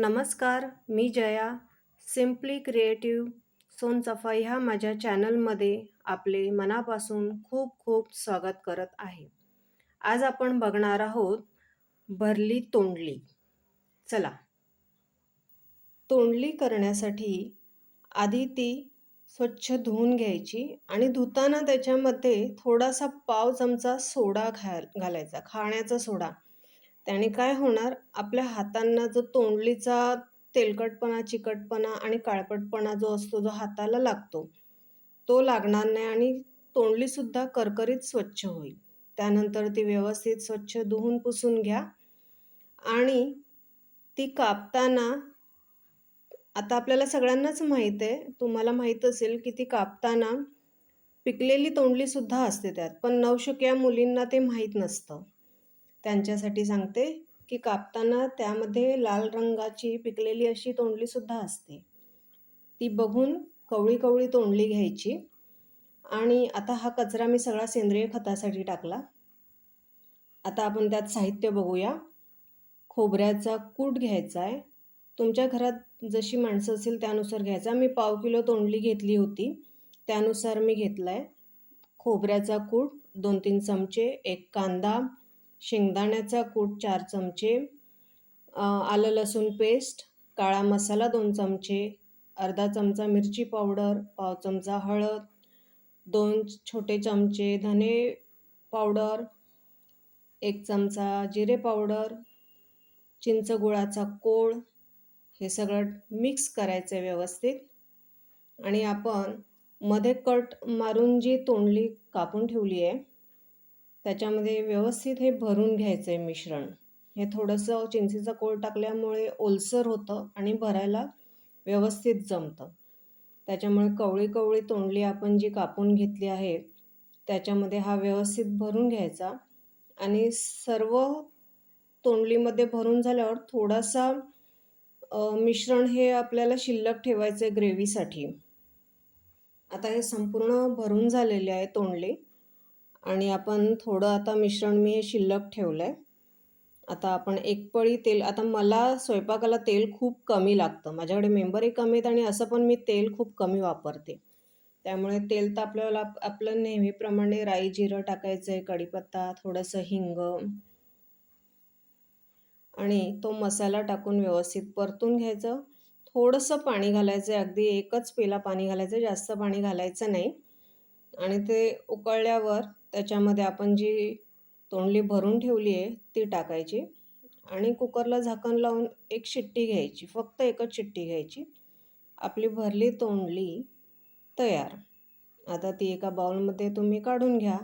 नमस्कार मी Jaya. Simply creative Sonchafa ह्या माझ्या चॅनलमध्ये आपले मनापासून खूप खूप स्वागत करत आहे. आज आपण बघणार आहोत भरली तोंडली. चला. तोंडली करण्यासाठी आधी ती स्वच्छ धुवून घ्यायची आणि धुताना त्याच्यामध्ये थोडासा पाव चमचा सोडा घाल घालायचा खाण्याचा सोडा. त्याने काय होणार? आपल्या हातांना जो तोंडलीचा तेलकटपणा चिकटपणा आणि काळपटपणा जो असतो जो हाताला लागतो तो लागणार नाही आणि तोंडलीसुद्धा करकरीत स्वच्छ होईल. त्यानंतर ती व्यवस्थित स्वच्छ धुवून पुसून घ्या आणि ती कापताना आता आपल्याला सगळ्यांनाच माहीत आहे तुम्हाला माहीत असेल की ती कापताना पिकलेली तोंडलीसुद्धा असते त्यात पण नवशिक्या मुलींना ते माहीत नसतं. त्यांच्यासाठी सांगते की कापताना त्यामध्ये लाल रंगाची पिकलेली अशी तोंडलीसुद्धा असते. ती बघून कवळी कवळी तोंडली घ्यायची आणि आता हा कचरा मी सगळा सेंद्रिय खतासाठी टाकला. आता आपण त्यात साहित्य बघूया. खोबऱ्याचा कूट घ्यायचा आहे तुमच्या घरात जशी माणसं असतील त्यानुसार घ्यायचा. मी पाव किलो तोंडली घेतली होती. त्यानुसार मी घेतला आहे खोबऱ्याचा कूट दोन तीन चमचे एक कांदा शेंगदाण्याचा कूट चार चमचे आलं लसूण पेस्ट काळा मसाला दोन चमचे अर्धा चमचा मिरची पावडर पाव चमचा हळद दोन छोटे चमचे धने पावडर एक चमचा जिरे पावडर चिंच गुळाचा कोळ हे सगळं मिक्स करायचं आहे व्यवस्थित. आणि आपण मध्ये कट मारून जी तोंडली कापून ठेवली आहे त्याच्यामध्ये व्यवस्थित हे भरून घ्यायचं आहे मिश्रण. हे थोडंसं चिंचेचा कोळ टाकल्यामुळे ओलसर होतं आणि भरायला व्यवस्थित जमतं. त्याच्यामुळे कवळी कवळी तोंडली आपण जी कापून घेतली आहे त्याच्यामध्ये हा व्यवस्थित भरून घ्यायचा. आणि सर्व तोंडलीमध्ये भरून झाल्यावर थोडासा मिश्रण हे आपल्याला शिल्लक ठेवायचं आहे ग्रेव्हीसाठी आता हे संपूर्ण भरून झालेले आहे तोंडली. आणि आपण थोडं आता मिश्रण मी हे शिल्लक ठेवलं आहे आता आपण एक पळी तेल आता मला स्वयंपाकाला तेल खूप कमी लागतं. माझ्याकडे मेंबरही कमी आहेत आणि असं पण मी तेल खूप कमी वापरते. त्यामुळे तेल तर आपल्याला आपलं नेहमीप्रमाणे राई जिरं टाकायचं आहे कढीपत्ता थोडंसं हिंग. आणि तो मसाला टाकून व्यवस्थित परतून घ्यायचं. थोडंसं पाणी घालायचं आहे अगदी एकच पेला पाणी घालायचं जास्त पाणी घालायचं नाही. आणि ते उकळल्यावर त्याच्यामध्ये आपण जी तोंडली भरून ठेवली आहे ती टाकायची आणि कुकरला झाकण लावून एक शिट्टी घ्यायची फक्त एकच शिट्टी घ्यायची. आपली भरली तोंडली तयार. आता ती एका बाउलमध्ये तुम्ही काढून घ्या.